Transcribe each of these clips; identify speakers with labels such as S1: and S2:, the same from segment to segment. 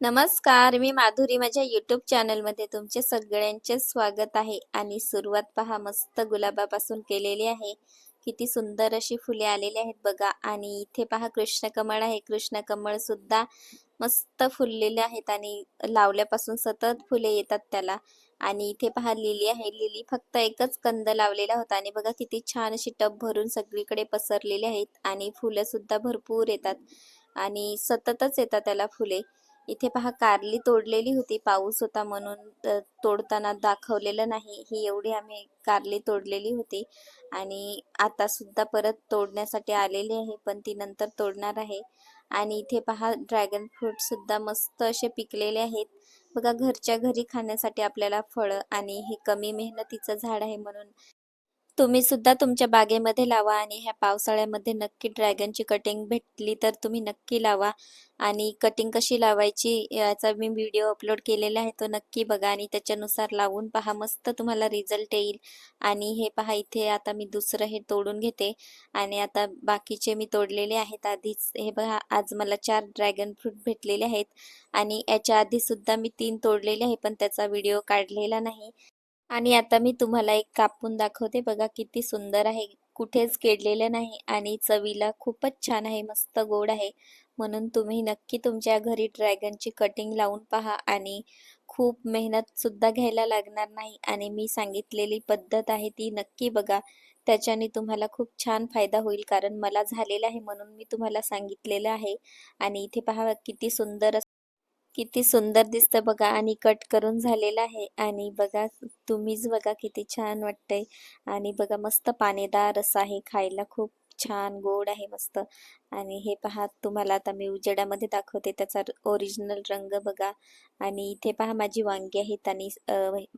S1: नमस्कार मी माधुरी माझ्या यूट्यूब चॅनलमध्ये तुमचे सगळ्यांचे स्वागत आहे आणि सुरुवात पहा मस्त गुलाबापासून केलेली आहे. किती सुंदर अशी फुले आलेली आहेत बघा. आणि इथे पहा कृष्ण कमळ आहे. कृष्ण कमळ सुद्धा मस्त फुललेले आहेत आणि लावल्यापासून सतत फुले येतात त्याला. आणि इथे पहा लिली आहे. लिली फक्त एकच कंद लावलेला होता आणि बघा किती छान अशी टब भरून सगळीकडे पसरलेली आहेत आणि फुलं सुद्धा भरपूर येतात आणि सततच येतात त्याला फुले. इथे पहा कारली तोडलेली होती पाऊस होता म्हणून तोडताना दाखवलेलं नाही. ही एवढी आम्ही कारली तोडलेली होती आणि आता सुद्धा परत तोडण्यासाठी आलेली आहे पण ती नंतर तोडणार आहे. आणि इथे पहा ड्रॅगन फ्रूट सुद्धा मस्त असे पिकलेले आहेत. बघा घरच्या घरी खाण्यासाठी आपल्याला फळं आणि हे कमी मेहनतीचं झाड आहे म्हणून तुम्ही सुद्धा तुमच्या बागेमध्ये लावा आणि ह्या पावसाळ्यामध्ये नक्की ड्रॅगनची कटिंग भेटली तर तुम्ही नक्की लावा. आणि कटिंग कशी लावायची याचा मी व्हिडिओ अपलोड केलेला आहे तो नक्की बघा आणि त्याच्यानुसार लावून पहा. मस्त तुम्हाला रिझल्ट येईल. आणि हे पहा इथे आता मी दुसरं हे तोडून घेते. आणि आता बाकीचे मी तोडलेले आहेत. आधीच हे बघा आज मला चार ड्रॅगन फ्रूट भेटलेले आहेत. आणि याच्या आधी सुद्धा मी तीन तोडलेले आहे पण त्याचा व्हिडिओ काढलेला नाही. आणि आता मी तुम्हाला एक कापून दाखवते. बघा किती सुंदर आहे. कुठेच केडलेलं नाही आणि चवीला खूपच छान आहे. मस्त गोड आहे. म्हणून तुम्ही नक्की तुमच्या घरी ड्रॅगनची कटिंग लावून पहा आणि खूप मेहनत सुद्धा घ्यायला लागणार नाही. आणि मी सांगितलेली पद्धत आहे ती नक्की बघा. त्याच्याने तुम्हाला खूप छान फायदा होईल. कारण मला झालेला आहे म्हणून मी तुम्हाला सांगितलेलं आहे. आणि इथे पहा किती सुंदर किती सुंदर दिसतं बघा आणि कट करून झालेलं आहे. आणि बघा तुम्हीच बघा किती छान वाटतंय. आणि बघा मस्त पानेदार असं आहे खायला. खूप छान गोड आहे मस्त. आणि हे पहा तुम्हाला आता मी उजेडामध्ये दाखवते त्याचा ओरिजिनल रंग बघा. आणि इथे पहा माझी वांगी आहेत आणि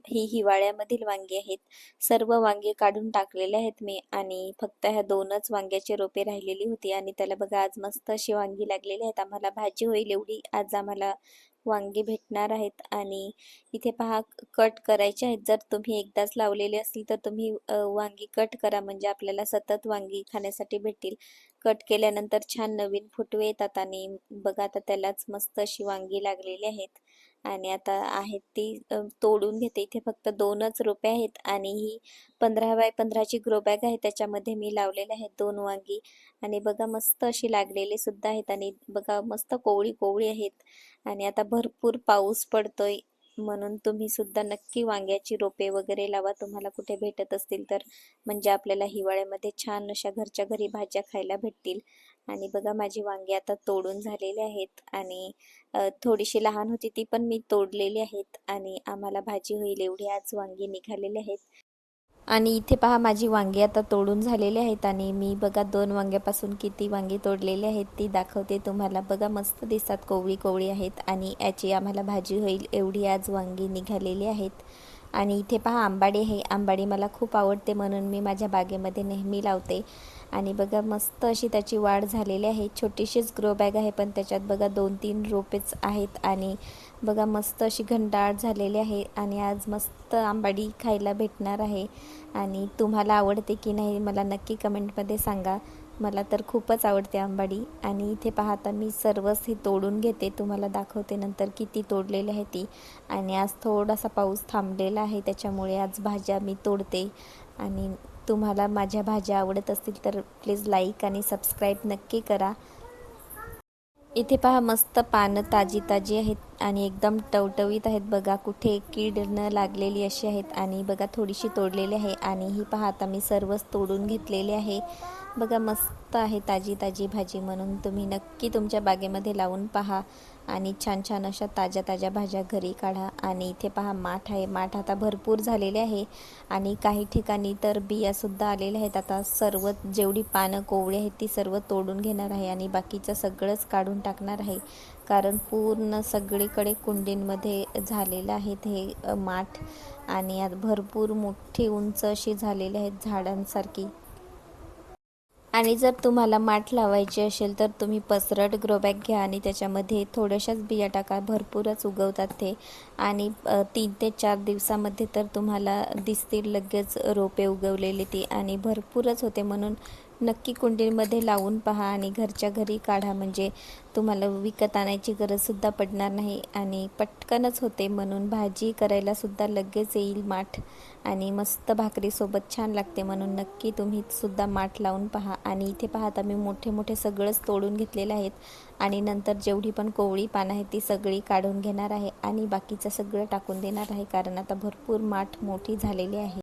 S1: ही हिवाळ्यामधील वांगी आहेत. सर्व वांगे काढून टाकलेले आहेत मी. आणि फक्त ह्या दोनच वांग्याची रोपे राहिलेली होती. आणि त्याला बघा आज मस्त अशी वांगी लागलेली आहेत. आम्हाला भाजी होईल एवढी. आज आम्हाला वांगी भेटणार आहेत आणि इथे पहा कट करायचे आहेत. जर तुम्ही एकदाच लावलेले असतील तर तुम्ही वांगी कट करा. म्हणजे आपल्याला सतत वांगी खाण्यासाठी भेटतील. कट केल्यानंतर छान नवीन फुटवे येतात आणि बघा आता त्यालाच मस्त अशी वांगी लागलेली आहेत. आणि आता आहेत ती तोडून घेते. इथे फक्त दोनच रोपे आहेत आणि ही पंधरा बाय पंधराची ग्रो बॅग आहे. त्याच्यामध्ये मी लावलेले आहेत दोन वांगी. आणि बघा मस्त अशी लागलेली सुद्धा आहेत. आणि बघा मस्त कोवळी कोवळी आहेत. आणि आता भरपूर पाऊस पडतोय. म्हणून तुम्ही सुद्धा नक्की वांग्याची रोपे वगैरे लावा. तुम्हाला कुठे भेटत असतील तर म्हणजे आपल्याला हिवाळ्यामध्ये छान अशा घरच्या घरी भाज्या खायला भेटतील. आणि बघा माझी वांगी आता तोडून झालेले आहेत आणि थोडीशी लहान होती ती पण मी तोडलेली आहेत आणि आम्हाला भाजी होईल एवढी. आज वांगी निघालेली आहेत. आणि इथे पहा माझी वांगी आता तोडून झालेली आहेत आणि मी बघा दोन वांग्यापासून किती वांगी तोडलेली आहेत ती दाखवते तुम्हाला. बघा मस्त दिसतात कोवळी कोवळी आहेत आणि याची आम्हाला भाजी होईल एवढी आज वांगी निघालेली आहेत. आणि इथे पहा आंबाडी आहे आंबाडी मला खूप आवडते म्हणून मी माझ्या बागेमध्ये नेहमी लावते. आणि बघा मस्त अशी त्याची वाढ झालेली आहे. छोटीशीच ग्रो बॅग आहे पण त्याच्यात बघा दोन तीन रोपेच आहेत आणि बघा मस्त अशी घंटाळ झालेली आहे. आणि आज मस्त आंबाडी खायला भेटणार आहे. आणि तुम्हाला आवडते की नाही मला नक्की कमेंटमध्ये सांगा. मला तर खूपच आवडते आंबाडी. आणि इथे पाहता मी सर्वच हे तोडून घेते. तुम्हाला दाखवते नंतर किती तोडलेली आहे ती. आणि आज थोडासा पाऊस थांबलेला आहे त्याच्यामुळे आज भाज्या मी तोडते. आणि तुम्हाला माझ्या भाज्या आवडत असतील तर प्लीज लाईक आणि सबस्क्राईब नक्की करा. इथे पहा मस्त पानं ताजी ताजी आहेत आणि एकदम टवटवीत आहेत. बघा कुठे कीड न लागलेली अशी आहेत. आणि बघा थोडीशी तोडलेली आहे. आणि ही पहा आता मी सर्वच तोडून घेतलेली आहे. बघा मस्त आहे ताजी ताजी भाजी म्हणून. तुम्ही नक्की तुमच्या बागेमध्ये लावून पहा आणि छान छान अशा ताज्या ताज्या भाज्या घरी काढा. आणि इथे पहा माठ आहे. माठ आता भरपूर झालेले आहे आणि काही ठिकाणी तर बियासुद्धा आलेल्या आहेत. आता सर्व जेवढी पानं कोवळी आहेत ती सर्व तोडून घेणार आहे आणि बाकीचं सगळंच काढून टाकणार आहे. कारण पूर्ण सगळीकडे कुंडींमध्ये झालेलं आहेत हे माठ. आणि यात भरपूर मोठी उंच अशी झालेली आहेत झाडांसारखी. आणि जर तुम्हाला माठ लावायची असेल तर तुम्ही पसरट ग्रोबॅग घ्या आणि त्याच्यामध्ये थोड्याशाच बिया टाका. भरपूरच उगवतात ते. आणि तीन ते चार दिवसामध्ये तर तुम्हाला दिसतील लगेच रोपे उगवलेली ती. आणि भरपूरच होते म्हणून नक्की कुंडीमध्ये लावून पहा आणि घरच्या घरी काढा. म्हणजे तुम्हाला विकत आणायची गरजसुद्धा पडणार नाही आणि पटकनच होते म्हणून भाजी करायलासुद्धा लगेच येईल माठ आणि मस्त भाकरीसोबत छान लागते म्हणून नक्की तुम्ही सुद्धा माठ लावून पहा. आणि इथे पाहता मी मोठे मोठे सगळंच तोडून घेतलेले आहेत आणि नंतर जेवढी पण कोवळी पानं आहेत ती सगळी काढून घेणार आहे आणि बाकीचं सगळं टाकून देणार आहे कारण आता भरपूर माठ मोठी झालेली आहे.